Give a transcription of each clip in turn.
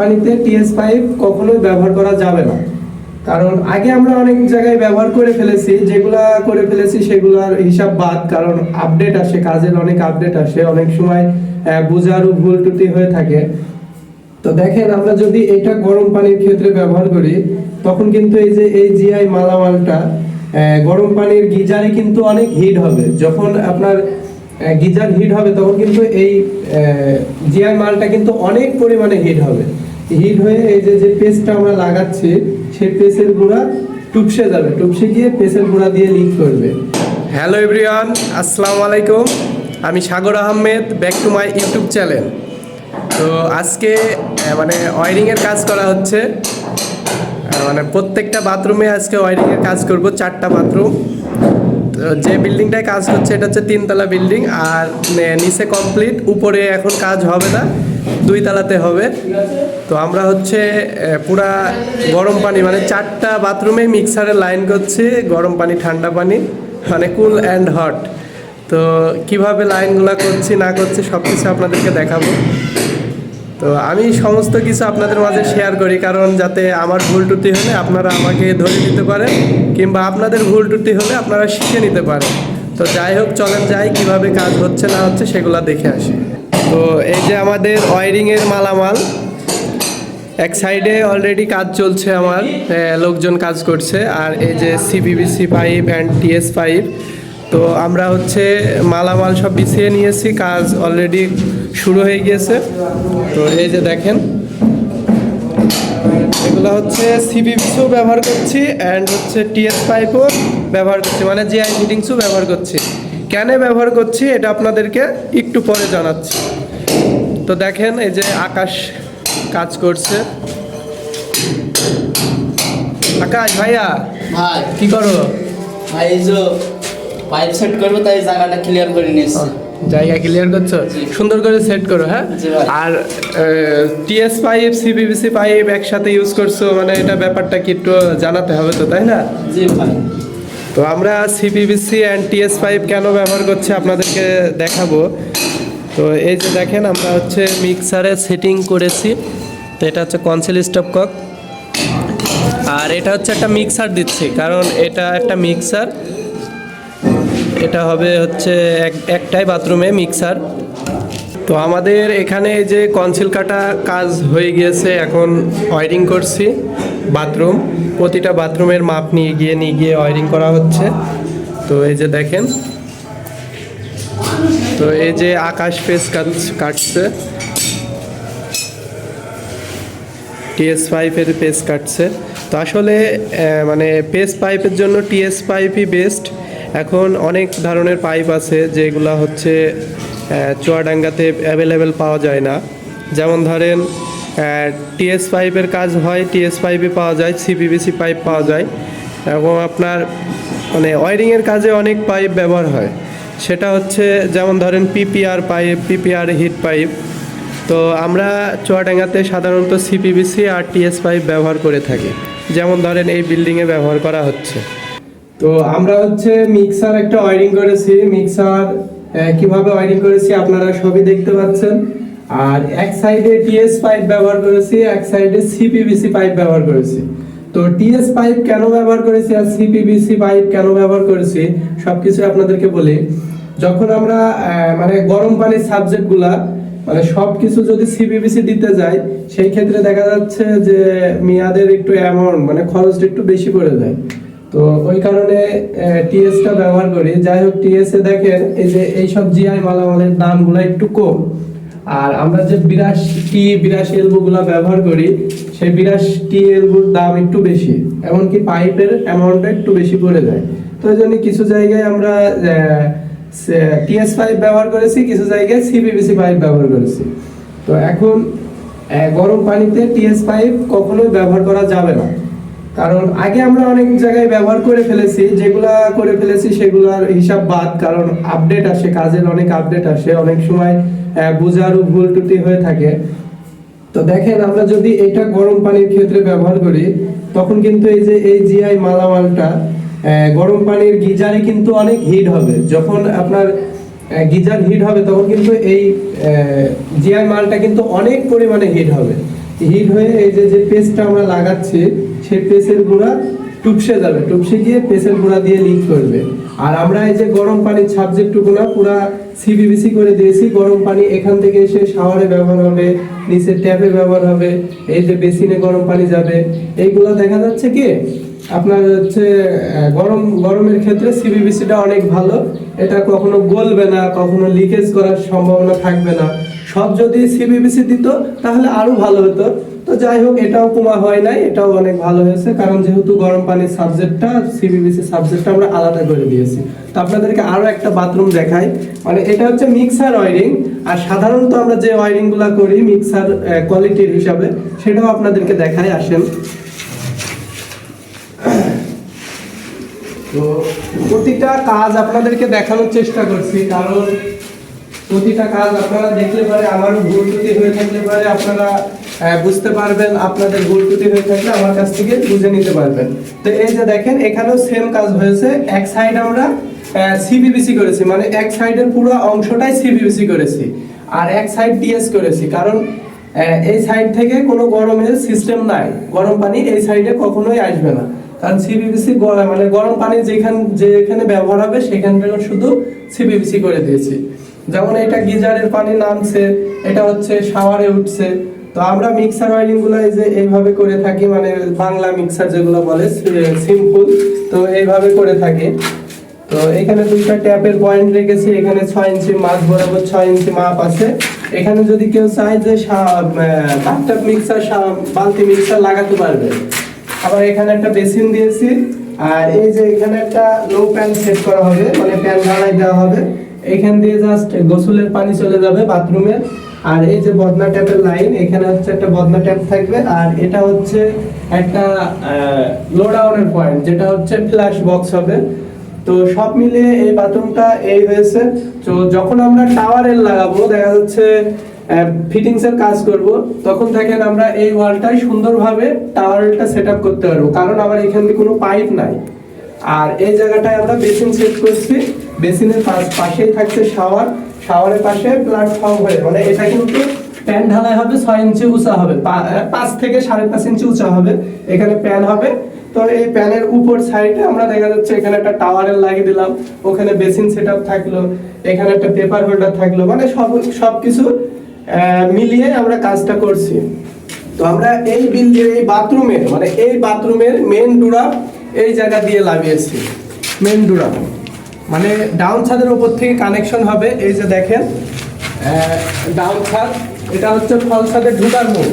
পানিতে T S pipe কখনোই ব্যবহার করা যাবে না। কারণ আগে আমরা অনেক জায়গায় ব্যবহার করে ফেলেছি, যেগুলা করে ফেলেছি সেগুলার হিসাব বাদ, কারণ আপডেট আসে, কাজের অনেক আপডেট আসে, অনেক সময় বোঝারও ভুল ত্রুটি হয়ে থাকে। তো দেখেন, আমরা যদি এটা গরম পানির ক্ষেত্রে ব্যবহার করি, তখন কিন্তু এই যে এই জিআই মালামালটা গরম পানির গিজারে কিন্তু অনেক হিট হবে। যখন আপনার গিজার হিট হবে, তখন কিন্তু এই জিআই মালটা কিন্তু অনেক পরিমাণে হিট হবে। হিট হয়ে এই যে যে পেস্টটা আমরা লাগাচ্ছি সেই পেস্টের গুঁড়া টুপসে যাবে। টুপসে গিয়ে পেস্টের গুঁড়া দিয়ে লিক করবে। হ্যালো এভরিওয়ান আসসালামু আলাইকুম। আমি Sagar Ahmed back to my YouTube channel তো আজকে মানে ওয়ারিংয়ের কাজ করা হচ্ছে। মানে প্রত্যেকটা বাথরুমে আজকে ওয়ারিংয়ের কাজ করব, চারটা বাথরুম তো যে বিল্ডিংটায় কাজ হচ্ছে, এটা হচ্ছে তিনতলা বিল্ডিং আর নিচে কমপ্লিট উপরে এখন কাজ হবে না দুই তলাতে হবে। তো আমরা হচ্ছে পুরা গরম পানি মানে চারটা বাথরুমে মিক্সারের লাইন করছি, গরম পানি, ঠান্ডা পানি মানে কুল অ্যান্ড হট। তো কীভাবে লাইনগুলো করছি, না করছি সব কিছু আপনাদেরকে দেখাবো। তো আমি সমস্ত কিছু আপনাদের মাঝে শেয়ার করি, কারণ যাতে আমার ভুল ত্রুটি হলে আপনারা আমাকে ধরে নিতে পারেন, কিংবা আপনাদের ভুল ত্রুটি হলে আপনারা শিখে নিতে পারেন। তো যাই হোক, চলেন যাই, কীভাবে কাজ হচ্ছে, না হচ্ছে, সেগুলো দেখে আসি। তো এই যে আমাদের ওয়ারিংয়ের মালামাল এক সাইডে অলরেডি কাজ চলছে আমার লোকজন কাজ করছে, আর এই যে CPVC pipe and TS pipe তো আমরা হচ্ছে মালামাল সব বিছিয়ে নিয়েছি, কাজ অলরেডি শুরু হয়ে গিয়েছে। তো এই যে দেখেন, এগুলো হচ্ছে সিবিবিসিও ব্যবহার করছি অ্যান্ড হচ্ছে টিএস পাইপও ব্যবহার করছি মানে জিআই ফিটিংসও ব্যবহার করছি। কেন ব্যবহার করছি, এটা আপনাদেরকে একটু পরে জানাচ্ছি। তো দেখেন, এই যে আকাশ কাজ করছে। আকাশ ভাইয়া ভাই। কি করো? ভাই এই যে পাইপ সেট করব তাই জায়গাটা ক্লিয়ার করে নিয়েছি। জায়গা ক্লিয়ার করছ? সুন্দর করে সেট করো হ্যাঁ। আর টিএস পাইপ সিবিবিসি পাইপ একসাথে ইউজ করছ মানে এটা ব্যাপারটা কি একটু জানাতে হবে তো তাই না? জি ভাই। তো আমরা সিপিবিসি অ্যান্ড টিএস পাইপ কেন ব্যবহার করছি আপনাদেরকে দেখাবো। তো এই যে দেখেন, আমরা হচ্ছে মিক্সারে সেটিং করেছি। তো এটা হচ্ছে কনসেল স্টপ কক আর এটা হচ্ছে একটা মিক্সার দিচ্ছি, কারণ এটা একটা মিক্সার এটা হবে হচ্ছে এক, একটাই বাথরুমে মিক্সার তো আমাদের এখানে যে কনসিল কাটা কাজ হয়ে গিয়েছে, এখন ওয়ারিং করছি বাথরুম প্রতিটা বাথরুমের মাপ নিয়ে গিয়ে নিয়ে গিয়ে ওয়ারিং করা হচ্ছে। তো এই যে দেখেন তো এই যে আকাশ পেস কাটছে। টিএস পাইপের পেস কাটছে। তো আসলে মানে পেস পাইপের জন্য টিএস পাইপই বেস্ট এখন অনেক ধরনের পাইপ আছে যেগুলো হচ্ছে চুয়াডাঙ্গাতে অ্যাভেলেবেল পাওয়া যায় না। যেমন ধরেন টিএস পাইপের কাজ হয় টিএস পাইপে পাওয়া যায় সিপিবিসি পাইপ পাওয়া যায়। এবং আপনার মানে ওয়ারিংয়ের কাজে অনেক পাইপ ব্যবহার হয়। সেটা হচ্ছে যেমন ধরেন PPR pipe PPR heat pipe তো আমরা চুয়াডাঙ্গাতে সাধারণত সিপিবিসি আর টিএস পাইপ ব্যবহার করে থাকি। যেমন ধরেন এই বিল্ডিংয়ে ব্যবহার করা হচ্ছে। তো আমরা হচ্ছে মিক্সার একটা ওয়ারিং করেছি। মিক্সার কীভাবে ওয়ারিং করেছি আপনারা সবই দেখতে পাচ্ছেন। আর এক সাইডে টিএস পাইপ ব্যবহার করেছি, এক সাইডে সিপিবিসি পাইপ ব্যবহার করেছি। তো টিএস পাইপ কেন ব্যবহার করেছি আর সিপিবিসি পাইপ কেন ব্যবহার করেছি, সবকিছু আপনাদেরকে বলি। যখন আমরা মানে গরম পানির সাবজেক্টগুলা মানে সবকিছু যদি সিবিবিসি দিতে যায় সেই ক্ষেত্রে দেখা যাচ্ছে যে মেয়াদের একটু অ্যামাউন্ট মানে খরচটা একটু বেশি পড়ে যায়। তো ওই কারণে টিএসটা ব্যবহার করি। যাই হোক টিএস দেখেন, এই যে এইসব জিআই মালামালের দামগুলো একটু কম। আর আমরা যে বিরাশ টি বিরাশ এলবো গুলা ব্যবহার করি, সেই বিরাশ টি এলবোর দাম একটু বেশি। এমনকি পাইপের অ্যামাউন্টটা একটু বেশি পড়ে যায়। তো এই জন্য কিছু জায়গায় আমরা টিএস পাইপ ব্যবহার করেছি, কিছু জায়গায় সিপিবিসি পাইপ ব্যবহার করেছি। তো এখন গরম পানিতে টিএস পাইপ কখনোই ব্যবহার করা যাবে না। কারণ আগে আমরা অনেক জায়গায় ব্যবহার করে ফেলেছি, যেগুলা করে ফেলেছি সেগুলার হিসাব বাদ, কারণ আপডেট আসে, কাজের অনেক আপডেট আসে, অনেক সময় বোঝারও ভুল ত্রুটি হয়ে থাকে। তো দেখেন, আমরা যদি এটা গরম পানির ক্ষেত্রে ব্যবহার করি, তখন কিন্তু এই যে এই জিআই মালামালটা গরম পানির গিজারে কিন্তু অনেক হিট হবে। যখন আপনার গিজার হিট হবে, তখন কিন্তু এই জিআই মালটা কিন্তু অনেক পরিমাণে হিট হবে। হিট হয়ে এই যে যে পেস্টটা আমরা লাগাচ্ছি সেই পেস্টের গুঁড়া টুপসে যাবে। টুপসে গিয়ে পেস্টের গুঁড়া দিয়ে লিক করবে। আর আমরা এই যে গরম পানির সাবজেক্টটুকু পুরা সিবিবিসি করে দিয়েছি, গরম পানি এখান থেকে এসে শাওয়ারে ব্যবহার হবে, নিচে ট্যাপে ব্যবহার হবে, এই যে বেসিনে গরম পানি যাবে। এইগুলো দেখা যাচ্ছে কি আপনার হচ্ছে গরম, গরমের ক্ষেত্রে সিবিবিসিটা অনেক ভালো। এটা কখনো গলবে না, কখনো লিকেজ করার সম্ভাবনা থাকবে না। সব যদি সিবিবিসি দিত, তাহলে আরও ভালো হতো। তো যাই হোক, এটাও কমা হয় নাই, এটাও অনেক ভালো হয়েছে। কারণ যেহেতু গরম পানির সাবজেক্টটা সিবিবিসি সাবজেক্টটা আমরা আলাদা করে দিয়েছি। তো আপনাদেরকে আরও একটা বাথরুম দেখাই। মানে এটা হচ্ছে মিক্সার ওয়ারিং আর সাধারণত আমরা যে ওয়ারিংগুলা করি মিক্সার কোয়ালিটির হিসাবে, সেটাও আপনাদেরকে দেখাই, আসেন। তো প্রতিটা কাজ আপনাদেরকে দেখানোর চেষ্টা করছি, কারণ প্রতিটা কাজ আপনারা দেখলে পারে আমার ভুল ত্রুটি হয়ে থাকলে পারে আপনারা বুঝতে পারবেন, আপনাদের ভুল ত্রুটি হয়ে থাকলে আমার কাছ থেকে বুঝে নিতে পারবেন। তো এই যে দেখেন, এখানেও সেম কাজ হয়েছে, এক সাইড আমরা সিবিবিসি করেছি মানে এক সাইডের পুরো অংশটাই সিবিবিসি করেছি, আর এক সাইড ডিএস করেছি, কারণ এই সাইড থেকে কোনো গরমের সিস্টেম নাই, গরম পানি এই সাইডে কখনোই আসবে না। কারণ মানে গরম পানি যেখান, যেখানে ব্যবহার হবে, সেখান থেকে শুধু করে যেমন এটা গিজারের পানি নামছে, এটা হচ্ছে শাওয়ারে উঠছে। তো আমরা মিক্সার যে এইভাবে করে থাকি মানে বাংলা মিক্সার যেগুলো বলে সিম্পল। তো এইভাবে করে তো এখানে দুইটা ট্যাপের পয়েন্ট রেখেছি, এখানে ছয় ইঞ্চি মাছ বরাবর ছয় ইঞ্চি মাপ আছে। এখানে যদি কেউ চায় যে বাথটাব মিক্সার বালতি মিক্সার লাগাতে পারবে। আবার এখানে একটা বেসিন দিয়েছি। আর এই যে এখানে একটা লো প্যান সেট করা হবে মানে প্যান ঢালাই দেওয়া হবে। এখান দিয়ে জাস্ট গোসলের পানি চলে যাবে বাথরুমে। আর এই যে বদনা ট্যাপের লাইন, এখানে হচ্ছে একটা বদনা ট্যাপ থাকবে। আর এটা হচ্ছে একটা লো ডাউনের পয়েন্ট যেটা হচ্ছে ফ্ল্যাশ বক্স হবে। তো সব মিলিয়ে এই বাথরুমটা এই হয়েছে। তো যখন আমরা টাওয়ারের লাগাবো, দেখা যাচ্ছে ফিটিংস এর কাজ করব, তখন আমরা এই সুন্দরভাবে টাওয়ারটা সেট করতে পারব, কারণ আমার এখান দিয়ে কোনো পাইপ নাই। আর এই জায়গাটায় আমরা বেসিন সেট করছি বেসিনের পাশেই থাকছে শাওয়ার শাওয়ারের পাশে প্ল্যাটফর্ম হয়ে মানে এটা কিন্তু প্যান ঢালাই হবে ছয় ইঞ্চি উঁচা হবে পাঁচ থেকে সাড়ে পাঁচ ইঞ্চি উঁচা হবে, এখানে প্যান হবে। তো এই প্যানের উপর সাইডে আমরা দেখা যাচ্ছে এখানে একটা টাওয়ারের লাগিয়ে দিলাম, ওখানে বেসিন সেট থাকল, এখানে একটা পেপার হোল্ডার থাকল মানে সব সব কিছু মিলিয়ে আমরা কাজটা করছি। তো আমরা এই বিল্ডিং, এই বাথরুমের মানে এই বাথরুমের মেন ডুরা এই জায়গা দিয়ে লাগিয়েছি। মেন ডুরা। মানে ডাউন ছাদের উপর থেকে কানেকশন হবে, এই যে দেখেন। ডাউন ছাদ, এটা হচ্ছে ফল ছাদে ঢুকার মুখ।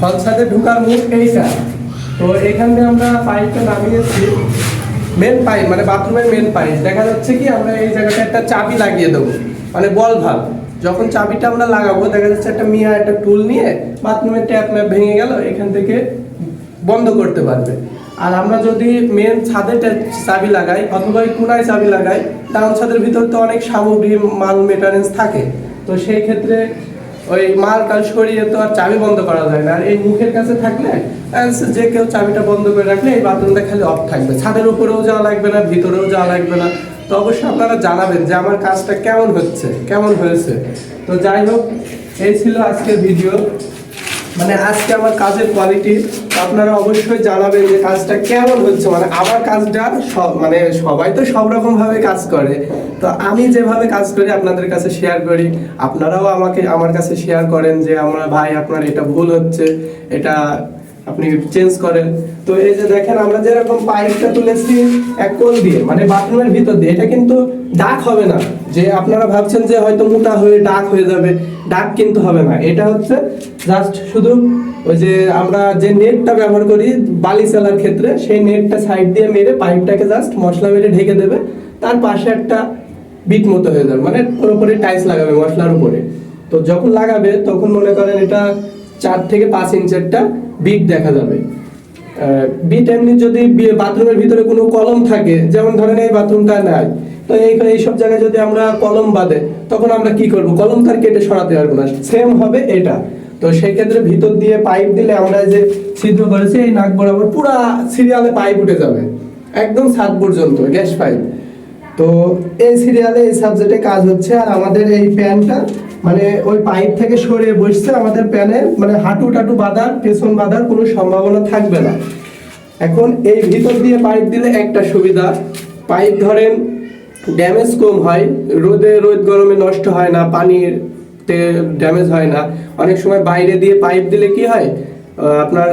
ফল ছাদে ঢুকার মুখ এইটা। তো এখান দিয়ে আমরা পাইপটা নামিয়েছি। মেন পাইপ মানে বাথরুমের মেন পাইপ দেখা যাচ্ছে কি, আমরা এই জায়গাটা একটা চাবি লাগিয়ে দেবো। মানে বল ভাব। যখন চাবিটা আমরা লাগাবো, দেখা যাচ্ছে একটা মিয়া একটা টুল নিয়ে বাথরুমের ট্যাপ ম্যাপ ভেঙে গেল, এখান থেকে বন্ধ করতে পারবে। আর আমরা যদি মেন ছাদে চাবি লাগাই অথবা কোনায় চাবি লাগাই ডাউন ছাদের ভিতর তো অনেক সামগ্রী, মাল মেটারেন্স থাকে। তো সেই ক্ষেত্রে ওই মাল কাল সরিয়ে তো আর চাবি বন্ধ করা যায় না। আর এই মুখের কাছে থাকলে যে কেউ চাবিটা বন্ধ করে রাখলে এই বাথরুমটা খালি অফ থাকবে। ছাদের উপরেও যাওয়া লাগবে না, ভিতরেও যাওয়া লাগবে না। তো অবশ্যই আপনারা জানাবেন যে আমার কাজটা কেমন হচ্ছে, কেমন হয়েছে। তো যাই হোক, এই ছিল আজকের ভিডিও। মানে আজকে আমার কাজের কোয়ালিটি আপনারা অবশ্যই জানাবেন যে কাজটা কেমন হচ্ছে। মানে আমার কাজটা সব মানে সবাই তো সব রকম ভাবে কাজ করে। তো আমি যেভাবে কাজ করি, আপনাদের কাছে শেয়ার করি। আপনারাও আমাকে, আমার কাছে শেয়ার করেন যে, আমরা ভাই, আপনার এটা ভুল হচ্ছে। এটা আপনি চেঞ্জ করেন। তো এই যে দেখেন, আমরা যেরকম পাইপটা তুলেছি এক কোল দিয়ে মানে বাথরুমের ভিতর দিয়ে, এটা কিন্তু ডাক হবে না। যে আপনারা ভাবছেন যে হয়তো মোটা হয়ে ডাক হয়ে যাবে, ডাক কিন্তু হবে না। এটা হচ্ছে জাস্ট শুধু ওই যে আমরা যে নেটটা ব্যবহার করি বালি চালার ক্ষেত্রে, সেই নেটটা সাইড দিয়ে মেরে পাইপটাকে জাস্ট মশলা মেরে ঢেকে দেবে। তার পাশে একটা বিট মতো হয়ে যাবে। মানে ওর উপরে টাইলস লাগাবে মশলার উপরে। তো যখন লাগাবে, তখন মনে করেন এটা চার থেকে পাঁচ ইঞ্চেরটা বিট দেখা যাবে। বিট এমনি যদি বাথরুমের ভিতরে কোনো কলম থাকে, যেমন ধরেন এই বাথরুমটা নাই, তো এই এইসব জায়গায় যদি আমরা কলম বাঁধে, তখন আমরা কি করব? কলম তার কেটে সরাতে পারব না সেম হবে এটা। তো সেই ক্ষেত্রে ভিতর দিয়ে পাইপ দিলে আমরা যে ছিদ্র করেছি, এই নাক বরাবর পুরা সিরিয়ালে পাইপ উঠে যাবে, একদম সাত পর্যন্ত, গ্যাস পাইপ তো এই সিরিয়ালে এই সাবজেক্টে কাজ হচ্ছে, আর আমাদের এই প্যানটা মানে ওই পাইপ থেকে সরে বসছে আমাদের প্যানে মানে হাঁটু টাটু বাঁধার, পেছন বাঁধার কোনো সম্ভাবনা থাকবে না। এখন এই ভিতর দিয়ে পাইপ দিলে একটা সুবিধা, পাইপ ধরেন ড্যামেজ কম হয়, রোদে রোদ গরমে নষ্ট হয় না পানির তে ড্যামেজ হয় না। অনেক সময় বাইরে দিয়ে পাইপ দিলে কি হয় আপনার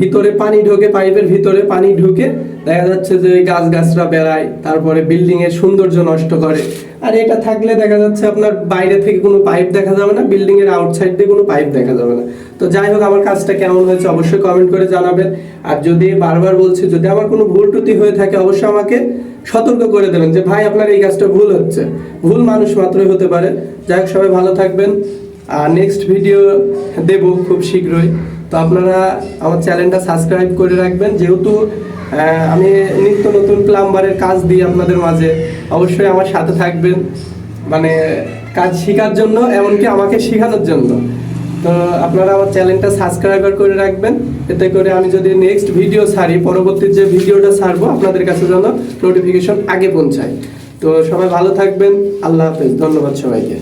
ভিতরে পানি ঢোকে, পাইপের ভিতরে পানি ঢুকে, দেখা যাচ্ছে যে গাছ গাছরা বেড়ায়, তারপরে বিল্ডিং এর সৌন্দর্য নষ্ট করে। আর এটা থাকলে দেখা যাচ্ছে আপনার বাইরে থেকে কোনো পাইপ দেখা যাবে না, বিল্ডিং এর আউটসাইড দিয়ে কোনো পাইপ দেখা যাবে না। তো যাই হোক, আমার কাজটা কেমন হয়েছে অবশ্যই কমেন্ট করে জানাবেন। আর যদি বারবার বলছি, যদি আমার কোনো ভুল ত্রুটি হয়ে থাকে, অবশ্যই আমাকে সতর্ক করে দেবেন যে, ভাই, আপনার এই কাজটা ভুল হচ্ছে। ভুল মানুষ মাত্রই হতে পারে। যাই হোক, সবাই ভালো থাকবেন। আর নেক্সট ভিডিও দেব খুব শীঘ্রই। তো আপনারা আমার চ্যানেলটা সাবস্ক্রাইব করে রাখবেন। যেহেতু আমি নিত্য নতুন প্লাম্বারের কাজ দিই আপনাদের মাঝে অবশ্যই আমার সাথে থাকবেন। মানে কাজ শেখার জন্য, এমনকি আমাকে শেখানোর জন্য। তো আপনারা আমার চ্যানেলটা সাবস্ক্রাইবার করে রাখবেন। এতে করে আমি যদি নেক্সট ভিডিও ছাড়ি, পরবর্তী যে ভিডিওটা ছাড়বো, আপনাদের কাছে যেন নোটিফিকেশন আগে পৌঁছায়। তো সবাই ভালো থাকবেন। আল্লাহ হাফেজ। ধন্যবাদ সবাইকে।